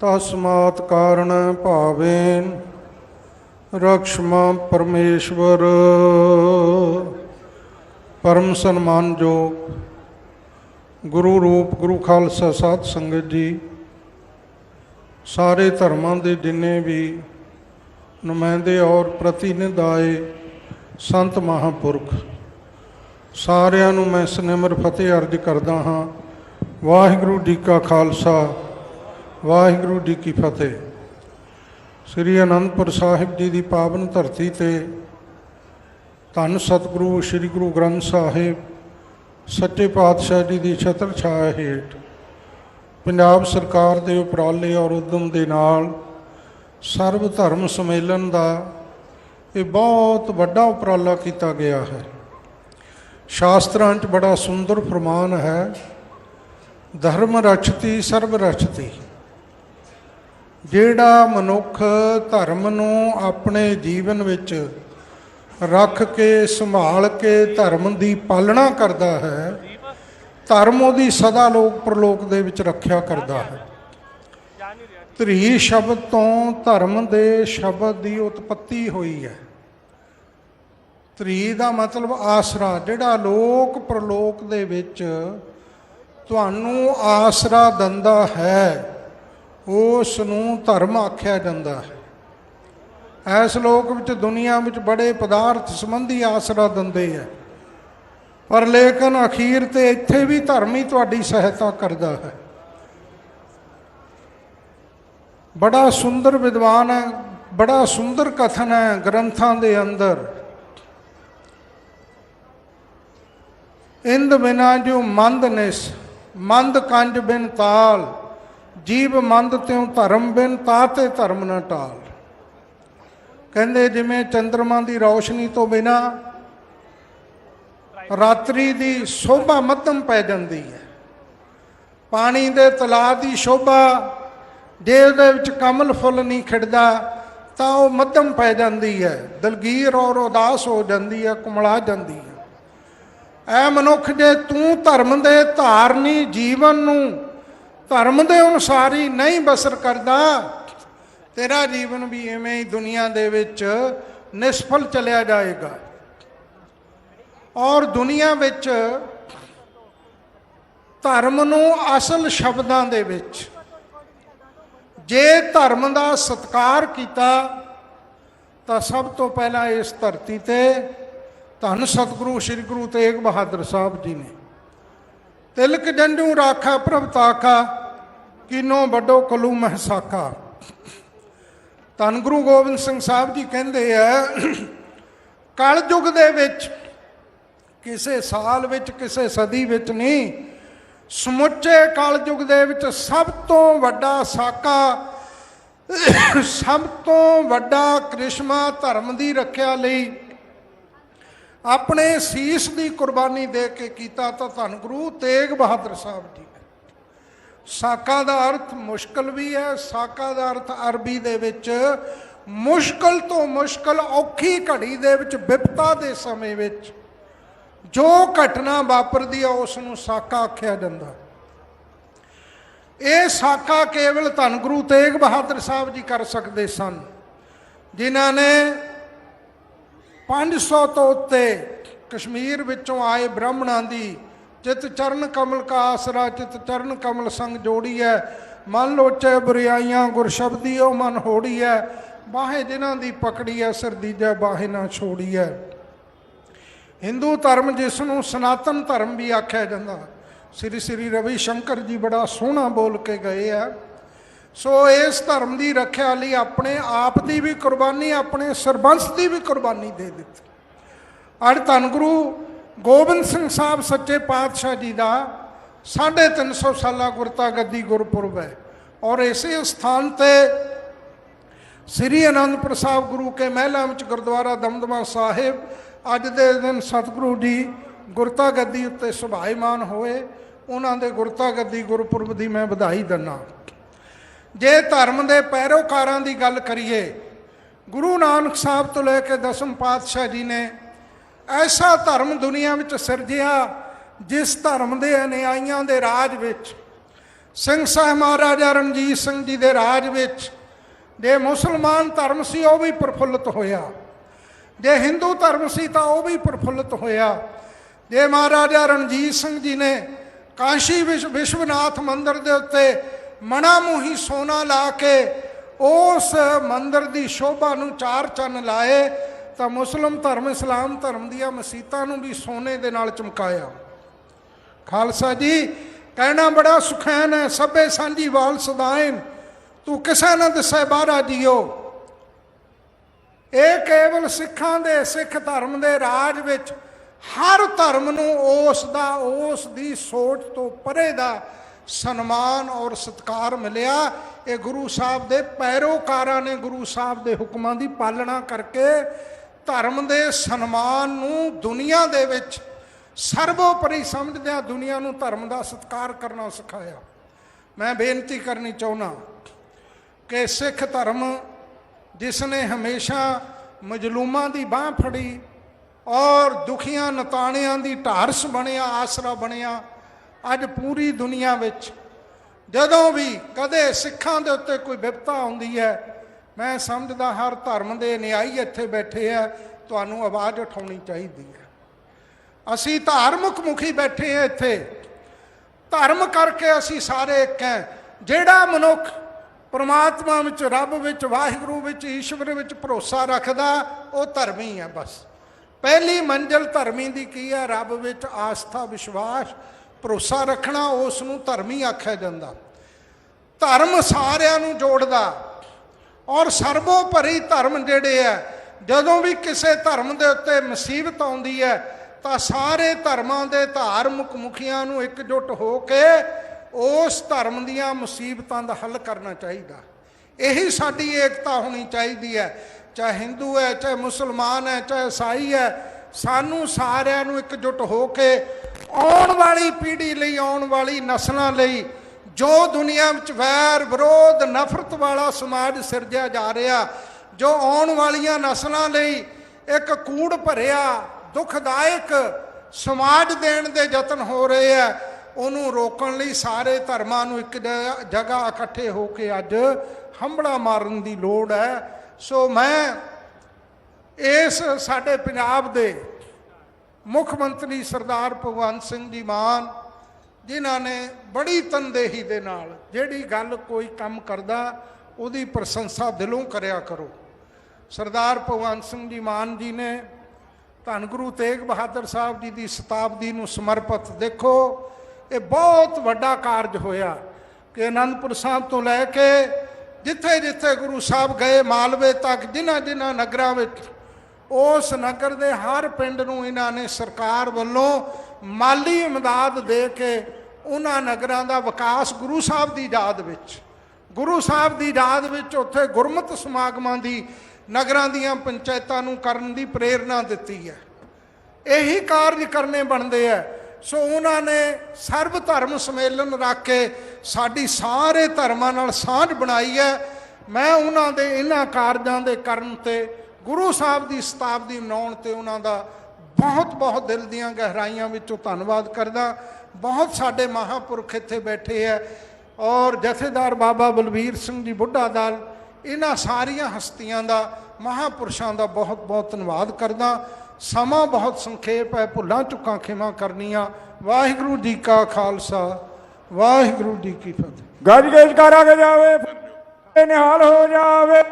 ਤਸਮਾਤ ਕਾਰਣ ਭਾਵੇਨ ਰਕਸ਼ਮਾ ਪਰਮੇਸ਼ਵਰ। ਪਰਮ ਸਨਮਾਨਯੋਗ ਗੁਰੂ ਰੂਪ, ਗੁਰੂ ਖਾਲਸਾ, ਸਾਧ ਸੰਗਤ ਜੀ। ਸਾਰੇ ਧਰਮਾਂ ਦੇ ਜਿੰਨੇ ਵੀ ਨੁਮਾਇੰਦੇ ਔਰ ਪ੍ਰਤੀਨਿਧ ਆਏ ਸੰਤ ਮਹਾਂਪੁਰਖ, ਸਾਰਿਆਂ ਨੂੰ ਮੈਂ ਸਨਿਮਰ ਫਤਿਹ ਅਰਜ ਕਰਦਾ ਹਾਂ। ਵਾਹਿਗੁਰੂ ਜੀ ਕਾ ਖਾਲਸਾ। ਵਾਹਿਗੁਰੂ ਜੀ ਕੀ ਫਤਿਹ। ਸ੍ਰੀ ਅਨੰਦਪੁਰ ਸਾਹਿਬ ਜੀ ਦੀ ਪਾਵਨ ਧਰਤੀ ਤੇ ਧੰਨ ਸਤਿਗੁਰੂ, ਸ੍ਰੀ ਗੁਰੂ ਗ੍ਰੰਥ ਸਾਹਿਬ, ਸੱਚੇ ਪਾਤਸ਼ਾਹ ਜੀ ਦੀ ਛਤਰ ਛਾਇਆ ਹੇਠ ਪੰਜਾਬ ਸਰਕਾਰ ਦੇ ਉਪਰਾਲੇ ਔਰ ਉਦਮ ਦੇ ਨਾਲ ਸਰਬ ਧਰਮ ਸੰਮੇਲਨ ਦਾ ਇਹ ਬਹੁਤ ਵੱਡਾ ਉਪਰਾਲਾ ਕੀਤਾ ਗਿਆ ਹੈ। ਸ਼ਾਸਤਰਾਂ 'ਚ ਬੜਾ ਸੁੰਦਰ ਫਰਮਾਨ ਹੈ, ਧਰਮ ਰਚਤੀ ਸਰਬ ਰਚਤੀ। ਜਿਹੜਾ ਮਨੁੱਖ ਧਰਮ ਨੂੰ ਆਪਣੇ ਜੀਵਨ ਵਿੱਚ ਰੱਖ ਕੇ, ਸੰਭਾਲ ਕੇ ਧਰਮ ਦੀ ਪਾਲਣਾ ਕਰਦਾ ਹੈ, ਧਰਮ ਉਹਦੀ ਸਦਾ ਲੋਕ ਪ੍ਰਲੋਕ ਦੇ ਵਿੱਚ ਰੱਖਿਆ ਕਰਦਾ ਹੈ। ਤ੍ਰੀ ਸ਼ਬਦ ਤੋਂ ਧਰਮ ਦੇ ਸ਼ਬਦ ਦੀ ਉਤਪਤੀ ਹੋਈ ਹੈ। ਤ੍ਰੀ ਦਾ ਮਤਲਬ ਆਸਰਾ, ਜਿਹੜਾ ਲੋਕ ਪ੍ਰਲੋਕ ਦੇ ਵਿੱਚ ਤੁਹਾਨੂੰ ਆਸਰਾ ਦਿੰਦਾ ਹੈ। ਉਸ ਨੂੰ ਧਰਮ ਆਖਿਆ ਜਾਂਦਾ ਹੈ। ਇਸ ਲੋਕ ਵਿੱਚ ਦੁਨੀਆ ਵਿੱਚ ਬੜੇ ਪਦਾਰਥ ਸੰਬੰਧੀ ਆਸਰਾ ਦਿੰਦੇ ਆ ਪਰ ਲੇਕਿਨ ਅਖੀਰ ਤੇ ਇੱਥੇ ਵੀ ਧਰਮ ਹੀ ਤੁਹਾਡੀ ਸਹਾਇਤਾ ਕਰਦਾ ਹੈ। ਬੜਾ ਸੁੰਦਰ ਵਿਦਵਾਨ ਹੈ, ਬੜਾ ਸੁੰਦਰ ਕਥਨ ਹੈ ਗ੍ਰੰਥਾਂ ਦੇ ਅੰਦਰ। ਇੰਦ ਬਿਨਾ ਜੋ ਮੰਦ ਨਿਸ, ਮੰਦ ਕੰਜ ਬਿਨ ਤਾਲ। ਜੀਵ ਮੰਦ ਤਿਉ ਧਰਮ ਬਿਨ ਤਾਤੇ ਧਰਮ ਨਾ ਟਾਲ। ਕਹਿੰਦੇ ਜਿਵੇਂ ਚੰ드ਰਮਾ ਦੀ ਰੌਸ਼ਨੀ ਤੋਂ ਬਿਨਾ ਰਾਤਰੀ ਦੀ ਸ਼ੋਭਾ ਮੱਧਮ ਪੈ ਜਾਂਦੀ ਹੈ। ਪਾਣੀ ਦੇ ਤਲਾਅ ਦੀ ਸ਼ੋਭਾ ਜੇ ਉਹਦੇ ਵਿੱਚ ਕਮਲ ਫੁੱਲ ਨਹੀਂ ਖਿੜਦਾ, ਤਾਂ ਉਹ ਮੱਧਮ ਪੈ ਜਾਂਦੀ ਹੈ। ਦਲਗੀਰ ਔਰ ਉਦਾਸ ਹੋ ਜਾਂਦੀ ਹੈ, ਕੁਮਲਾ ਜਾਂਦੀ ਹੈ। ਐ ਮਨੁੱਖ ਜੇ ਤੂੰ ਧਰਮ ਦੇ ਧਾਰਨੀ ਜੀਵਨ ਨੂੰ ਧਰਮ ਦੇ ਅਨੁਸਾਰ ਹੀ ਨਹੀਂ ਬਸਰ ਕਰਦਾ। ਤੇਰਾ ਜੀਵਨ ਵੀ ਐਵੇਂ ਹੀ ਦੁਨੀਆ ਦੇ ਵਿੱਚ ਨਿਸਫਲ ਚਲਿਆ ਜਾਏਗਾ। ਔਰ ਦੁਨੀਆ ਵਿੱਚ ਧਰਮ ਨੂੰ ਅਸਲ ਸ਼ਬਦਾਂ ਦੇ ਵਿੱਚ ਜੇ ਧਰਮ ਦਾ ਸਤਕਾਰ ਕੀਤਾ, ਤਾਂ ਸਭ ਤੋਂ ਪਹਿਲਾਂ ਇਸ ਧਰਤੀ ਤੇ ਧੰਨ ਸਤਿਗੁਰੂ ਸ੍ਰੀ ਗੁਰੂ ਤੇਗ ਬਹਾਦਰ ਸਾਹਿਬ ਜੀ ਨੇ ਤਿਲਕ ਜੰਡੂ ਰਾਖਾ ਪ੍ਰਭ ਤਾਕਾ ਕਿਨੋ ਵੱਡੋ ਕਲੂ ਮਹਸਾਕਾ ਧੰਨ ਗੁਰੂ ਗੋਬਿੰਦ ਸਿੰਘ ਸਾਹਿਬ ਜੀ ਕਹਿੰਦੇ ਆ, ਕਲ ਯੁੱਗ ਦੇ ਵਿੱਚ, ਕਿਸੇ ਸਾਲ ਵਿੱਚ, ਕਿਸੇ ਸਦੀ ਵਿੱਚ ਨਹੀਂ, ਸਮੁੱਚੇ ਕਲ ਯੁੱਗ ਦੇ ਵਿੱਚ ਸਭ ਤੋਂ ਵੱਡਾ ਸਾਕਾ, ਸਭ ਤੋਂ ਵੱਡਾ ਕ੍ਰਿਸ਼ਮਾ ਧਰਮ ਦੀ ਰੱਖਿਆ ਲਈ ਆਪਣੇ ਸੀਸ ਦੀ ਕੁਰਬਾਨੀ ਦੇ ਕੇ ਕੀਤਾ ਤਾਂ ਧੰਨ ਗੁਰੂ ਤੇਗ ਬਹਾਦਰ ਸਾਹਿਬ ਜੀ। ਸਾਕਾ ਦਾ ਅਰਥ ਮੁਸ਼ਕਲ ਵੀ ਹੈ, ਸਾਕਾ ਦਾ ਅਰਥ ਅਰਬੀ ਦੇ ਵਿੱਚ ਮੁਸ਼ਕਲ ਤੋਂ ਮੁਸ਼ਕਲ ਔਖੀ ਘੜੀ ਦੇ ਵਿੱਚ ਵਿਪਤਾ ਦੇ ਸਮੇਂ ਵਿੱਚ ਜੋ ਘਟਨਾ ਵਾਪਰਦੀ ਹੈ ਉਸ ਨੂੰ ਸਾਕਾ ਆਖਿਆ ਜਾਂਦਾ। ਇਹ ਸਾਕਾ ਕੇਵਲ ਧੰਨ ਗੁਰੂ ਤੇਗ ਬਹਾਦਰ ਸਾਹਿਬ ਜੀ ਕਰ ਸਕਦੇ ਸਨ, ਜਿਨ੍ਹਾਂ ਨੇ 500 ਤੋਂ ਉੱਤੇ ਕਸ਼ਮੀਰ ਵਿੱਚੋਂ ਆਏ ਬ੍ਰਾਹਮਣਾਂ ਦੀ ਚਿਤ ਚਰਨ ਕਮਲ ਕਾ ਆਸਰਾ ਚਿਤ ਚਰਨ ਕਮਲ ਸੰਗ ਜੋੜੀ ਹੈ ਮਨ ਲੋਚੇ ਬੁਰਾਈਆਂ ਗੁਰ ਸ਼ਬਦੀ ਉਹ ਮਨ ਹੋੜੀ ਹੈ ਬਾਹੇ ਜਿਨ੍ਹਾਂ ਦੀ ਪਕੜੀ ਹੈ ਸਰਦੀਜਾ ਬਾਹੇ ਨਾ ਛੋੜੀ ਹੈ ਹਿੰਦੂ ਧਰਮ ਜਿਸ ਨੂੰ ਸਨਾਤਨ ਧਰਮ ਵੀ ਆਖਿਆ ਜਾਂਦਾ, ਸ੍ਰੀ ਸ੍ਰੀ ਰਵੀ ਸ਼ੰਕਰ ਜੀ ਬੜਾ ਸੋਹਣਾ ਬੋਲ ਕੇ ਗਏ ਆ ਸੋ ਇਸ ਧਰਮ ਦੀ ਰੱਖਿਆ ਲਈ ਆਪਣੇ ਆਪ ਦੀ ਵੀ ਕੁਰਬਾਨੀ, ਆਪਣੇ ਸਰਬੰਸ ਦੀ ਵੀ ਕੁਰਬਾਨੀ ਦੇ ਦਿੱਤੀ। ਅਰ ਧੰਨ ਗੁਰੂ ਗੋਬਿੰਦ ਸਿੰਘ ਸਾਹਿਬ ਸੱਚੇ ਪਾਤਸ਼ਾਹ ਜੀ ਦਾ 350 ਸਾਲਾ ਗੁਰਤਾ ਗੱਦੀ ਗੁਰਪੁਰਬ ਹੈ। ਔਰ ਇਸੇ ਸਥਾਨ ਤੇ ਸ੍ਰੀ ਅਨੰਦਪੁਰ ਸਾਹਿਬ ਗੁਰੂ ਕੇ ਮਹਿਲਾਂ ਵਿੱਚ ਗੁਰਦੁਆਰਾ ਦਮਦਮਾ ਸਾਹਿਬ ਅੱਜ ਦੇ ਦਿਨ ਸਤਿਗੁਰੂ ਜੀ ਗੁਰਤਾ ਗੱਦੀ ਉੱਤੇ ਸੁਭਾਈਮਾਨ ਹੋਏ। ਉਹਨਾਂ ਦੇ ਗੁਰਤਾ ਗੱਦੀ ਗੁਰਪੁਰਬ ਦੀ ਮੈਂ ਵਧਾਈ ਦਿੰਦਾ ਜੇ ਧਰਮ ਦੇ ਪੈਰੋਕਾਰਾਂ ਦੀ ਗੱਲ ਕਰੀਏ, ਗੁਰੂ ਨਾਨਕ ਸਾਹਿਬ ਤੋਂ ਲੈ ਕੇ ਦਸਮ ਪਾਤਸ਼ਾਹ ਜੀ ਨੇ ਐਸਾ ਧਰਮ ਦੁਨੀਆ ਵਿੱਚ ਸਿਰਜਿਆ ਜਿਸ ਧਰਮ ਦੇ ਅਨਿਆਈਆਂ ਦੇ ਰਾਜ ਵਿੱਚ, ਸਿੰਘ ਸਾਹਿਬ ਮਹਾਰਾਜਾ ਰਣਜੀਤ ਸਿੰਘ ਜੀ ਦੇ ਰਾਜ ਵਿੱਚ, ਜੇ ਮੁਸਲਮਾਨ ਧਰਮ ਸੀ ਉਹ ਵੀ ਪ੍ਰਫੁੱਲਤ ਹੋਇਆ, ਜੇ ਹਿੰਦੂ ਧਰਮ ਸੀ ਤਾਂ ਉਹ ਵੀ ਪ੍ਰਫੁੱਲਤ ਹੋਇਆ, ਜੇ ਮਹਾਰਾਜਾ ਰਣਜੀਤ ਸਿੰਘ ਜੀ ਨੇ ਕਾਸ਼ੀ ਵਿਸ਼, ਵਿਸ਼ਵਨਾਥ ਮੰਦਿਰ ਦੇ ਉੱਤੇ ਮਣਾ ਮੂਹੀ ਸੋਨਾ ਲਾ ਕੇ ਉਸ ਮੰਦਿਰ ਦੀ ਸ਼ੋਭਾ ਨੂੰ ਚਾਰ ਚੰਨ ਲਾਏ ਤਾਂ ਮੁਸਲਮ ਧਰਮ, ਇਸਲਾਮ ਧਰਮ ਦੀਆਂ ਮਸੀਤਾਂ ਨੂੰ ਵੀ ਸੋਨੇ ਦੇ ਨਾਲ ਚਮਕਾਇਆ। ਖਾਲਸਾ ਜੀ, ਕਹਿਣਾ ਬੜਾ ਸੁਖੈਨ ਹੈ, ਸਭੇ ਸਾਂਝੀ ਵਾਲ ਸਦਾਇਨ ਤੂੰ ਕਿਸੇ ਨਾ ਦਸੈ ਬਾਹਰਾ ਜੀਓ? ਇਹ ਕੇਵਲ ਸਿੱਖਾਂ ਦੇ ਸਿੱਖ ਧਰਮ ਦੇ ਰਾਜ ਵਿੱਚ ਹਰ ਧਰਮ ਨੂੰ ਉਸ ਦਾ, ਉਸ ਦੀ ਸੋਚ ਤੋਂ ਪਰੇ ਦਾ ਸਨਮਾਨ ਔਰ ਸਤਕਾਰ ਮਿਲਿਆ। ਇਹ ਗੁਰੂ ਸਾਹਿਬ ਦੇ ਪੈਰੋਕਾਰਾਂ ਨੇ ਗੁਰੂ ਸਾਹਿਬ ਦੇ ਹੁਕਮਾਂ ਦੀ ਪਾਲਣਾ ਕਰਕੇ ਧਰਮ ਦੇ ਸਨਮਾਨ ਨੂੰ ਦੁਨੀਆ ਦੇ ਵਿੱਚ ਸਰਵੋਪਰੀ ਸਮਝਦਿਆਂ ਦੁਨੀਆ ਨੂੰ ਧਰਮ ਦਾ ਸਤਕਾਰ ਕਰਨਾ ਸਿਖਾਇਆ। ਮੈਂ ਬੇਨਤੀ ਕਰਨੀ ਚਾਹੁੰਦਾ ਕਿ ਸਿੱਖ ਧਰਮ ਜਿਸ ਨੇ ਹਮੇਸ਼ਾ ਮਜਲੂਮਾਂ ਦੀ ਬਾਹ ਫੜੀ ਔਰ ਦੁਖੀਆਂ ਨਤਾਣਿਆਂ ਦੀ ਢਾਰਸ ਬਣਿਆ, ਆਸਰਾ ਬਣਿਆ, ਅੱਜ ਪੂਰੀ ਦੁਨੀਆ ਵਿੱਚ ਜਦੋਂ ਵੀ ਕਦੇ ਸਿੱਖਾਂ ਦੇ ਉੱਤੇ ਕੋਈ ਵਿਪਤਾ ਆਉਂਦੀ ਹੈ ਮੈਂ ਸਮਝਦਾ ਹਰ ਧਰਮ ਦੇ ਨਿਆਈ ਇੱਥੇ ਬੈਠੇ ਆ, ਤੁਹਾਨੂੰ ਆਵਾਜ਼ ਉਠਾਉਣੀ ਚਾਹੀਦੀ ਹੈ। ਅਸੀਂ ਧਾਰਮਿਕ ਮੁਖੀ ਬੈਠੇ ਆ ਇੱਥੇ। ਧਰਮ ਕਰਕੇ ਅਸੀਂ ਸਾਰੇ ਇੱਕ ਹੈ। ਜਿਹੜਾ ਮਨੁੱਖ ਪਰਮਾਤਮਾ ਵਿੱਚ, ਰੱਬ ਵਿੱਚ, ਵਾਹਿਗੁਰੂ ਵਿੱਚ, ਈਸ਼ਵਰ ਵਿੱਚ ਭਰੋਸਾ ਰੱਖਦਾ, ਉਹ ਧਰਮੀ ਹੈ ਬਸ। ਪਹਿਲੀ ਮੰਜ਼ਲ ਧਰਮੀ ਦੀ ਕੀ ਹੈ ਰੱਬ ਵਿੱਚ ਆਸਥਾ, ਵਿਸ਼ਵਾਸ, ਭਰੋਸਾ ਰੱਖਣਾ, ਉਸ ਨੂੰ ਧਰਮੀ ਆਖਿਆ ਜਾਂਦਾ। ਧਰਮ ਸਾਰਿਆਂ ਨੂੰ ਜੋੜਦਾ। ਔਰ ਸਰਬੋਪਰੀ ਧਰਮ ਜਿਹੜੇ ਆ ਜਦੋਂ ਵੀ ਕਿਸੇ ਧਰਮ ਦੇ ਉੱਤੇ ਮੁਸੀਬਤ ਆਉਂਦੀ ਹੈ ਤਾਂ ਸਾਰੇ ਧਰਮਾਂ ਦੇ ਧਾਰਮਿਕ ਮੁਖੀਆਂ ਨੂੰ ਇਕਜੁੱਟ ਹੋ ਕੇ ਉਸ ਧਰਮ ਦੀਆਂ ਮੁਸੀਬਤਾਂ ਦਾ ਹੱਲ ਕਰਨਾ ਚਾਹੀਦਾ। ਇਹੀ ਸਾਡੀ ਏਕਤਾ ਹੋਣੀ ਚਾਹੀਦੀ ਹੈ ਚਾਹੇ ਹਿੰਦੂ ਹੈ ਚਾਹੇ ਮੁਸਲਮਾਨ ਹੈ ਚਾਹੇ ਈਸਾਈ ਹੈ ਸਾਨੂੰ ਸਾਰਿਆਂ ਨੂੰ ਇਕਜੁੱਟ ਹੋ ਕੇ ਆਉਣ ਵਾਲੀ ਪੀੜ੍ਹੀ ਲਈ, ਆਉਣ ਵਾਲੀ ਨਸਲਾਂ ਲਈ ਜੋ ਦੁਨੀਆ ਵਿੱਚ ਵੈਰ, ਵਿਰੋਧ, ਨਫ਼ਰਤ ਵਾਲਾ ਸਮਾਜ ਸਿਰਜਿਆ ਜਾ ਰਿਹਾ, ਜੋ ਆਉਣ ਵਾਲੀਆਂ ਨਸਲਾਂ ਲਈ ਇੱਕ ਕੂੜ ਭਰਿਆ, ਦੁਖਦਾਇਕ ਸਮਾਜ ਦੇਣ ਦੇ ਯਤਨ ਹੋ ਰਹੇ ਆ ਉਹਨੂੰ ਰੋਕਣ ਲਈ ਸਾਰੇ ਧਰਮਾਂ ਨੂੰ ਇੱਕ ਜਗ੍ਹਾ ਇਕੱਠੇ ਹੋ ਕੇ ਅੱਜ ਹੰਬੜਾ ਮਾਰਨ ਦੀ ਲੋੜ ਹੈ। ਸੋ ਮੈਂ ਇਸ ਸਾਡੇ ਪੰਜਾਬ ਦੇ ਮੁੱਖ ਮੰਤਰੀ ਸਰਦਾਰ ਭਗਵੰਤ ਸਿੰਘ ਜੀ ਮਾਨ ਜਿਨ੍ਹਾਂ ਨੇ ਬੜੀ ਤਨਦੇਹੀ ਦੇ ਨਾਲ ਜਿਹੜੀ ਗੱਲ ਕੋਈ ਕੰਮ ਕਰਦਾ, ਉਹਦੀ ਪ੍ਰਸ਼ੰਸਾ ਦਿਲੋਂ ਕਰਿਆ ਕਰੋ। ਸਰਦਾਰ ਭਗਵੰਤ ਸਿੰਘ ਜੀ ਮਾਨ ਜੀ ਨੇ ਧੰਨ ਗੁਰੂ ਤੇਗ ਬਹਾਦਰ ਸਾਹਿਬ ਜੀ ਦੀ ਸ਼ਤਾਬਦੀ ਨੂੰ ਸਮਰਪਿਤ ਦੇਖੋ, ਇਹ ਬਹੁਤ ਵੱਡਾ ਕਾਰਜ ਹੋਇਆ ਕਿ ਅਨੰਦਪੁਰ ਸਾਹਿਬ ਤੋਂ ਲੈ ਕੇ ਜਿੱਥੇ ਜਿੱਥੇ ਗੁਰੂ ਸਾਹਿਬ ਗਏ, ਮਾਲਵੇ ਤੱਕ ਜਿਨ੍ਹਾਂ ਜਿਨ੍ਹਾਂ ਨਗਰਾਂ ਵਿੱਚ, ਉਸ ਨਗਰ ਦੇ ਹਰ ਪਿੰਡ ਨੂੰ ਇਹਨਾਂ ਨੇ ਸਰਕਾਰ ਵੱਲੋਂ ਮਾਲੀ ਇਮਦਾਦ ਦੇ ਕੇ ਉਹਨਾਂ ਨਗਰਾਂ ਦਾ ਵਿਕਾਸ ਗੁਰੂ ਸਾਹਿਬ ਦੀ ਯਾਦ ਵਿੱਚ। ਗੁਰੂ ਸਾਹਿਬ ਦੀ ਯਾਦ ਵਿੱਚ ਉੱਥੇ ਗੁਰਮਤਿ ਸਮਾਗਮਾਂ ਦੀ ਨਗਰਾਂ ਦੀਆਂ ਪੰਚਾਇਤਾਂ ਨੂੰ ਕਰਨ ਦੀ ਪ੍ਰੇਰਣਾ ਦਿੱਤੀ ਹੈ। ਇਹੀ ਕਾਰਜ ਕਰਨੇ ਬਣਦੇ ਆ ਸੋ ਉਹਨਾਂ ਨੇ ਸਰਬ ਧਰਮ ਸਮੇਲਨ ਰੱਖ ਕੇ ਸਾਡੀ ਸਾਰੇ ਧਰਮਾਂ ਨਾਲ ਸਾਂਝ ਬਣਾਈ ਹੈ। ਮੈਂ ਉਹਨਾਂ ਦੇ ਇਹਨਾਂ ਕਾਰਜਾਂ ਦੇ ਕਰਨ ਤੇ ਗੁਰੂ ਸਾਹਿਬ ਦੀ ਸ਼ਤਾਬਦੀ ਮਨਾਉਣ ਤੇ ਉਹਨਾਂ ਦਾ ਬਹੁਤ ਬਹੁਤ ਦਿਲ ਦੀਆਂ ਗਹਿਰਾਈਆਂ ਵਿੱਚੋਂ ਧੰਨਵਾਦ ਕਰਦਾ। ਬਹੁਤ ਸਾਡੇ ਮਹਾਪੁਰਖ ਇੱਥੇ ਬੈਠੇ ਆ ਔਰ ਜਥੇਦਾਰ ਬਾਬਾ ਬਲਬੀਰ ਸਿੰਘ ਜੀ ਬੁੱਢਾ ਦਾਲ, ਇਹਨਾਂ ਸਾਰੀਆਂ ਹਸਤੀਆਂ ਦਾ, ਮਹਾਪੁਰਸ਼ਾਂ ਦਾ ਬਹੁਤ ਬਹੁਤ ਧੰਨਵਾਦ ਕਰਦਾ। ਸਮਾਂ ਬਹੁਤ ਸੰਖੇਪ ਹੈ, ਭੁੱਲਾਂ ਚੁੱਕਾਂ ਖਿਮਾ ਕਰਨੀਆਂ। ਵਾਹਿਗੁਰੂ ਜੀ ਕਾ ਖਾਲਸਾ, ਵਾਹਿਗੁਰੂ ਜੀ ਕੀ ਫਤਿਹ। ਗੱਜ ਗੱਜ ਕਰਾਂਗੇ ਜਾਵੇ ਨਿਹਾਲ ਹੋ ਜਾਵੇ।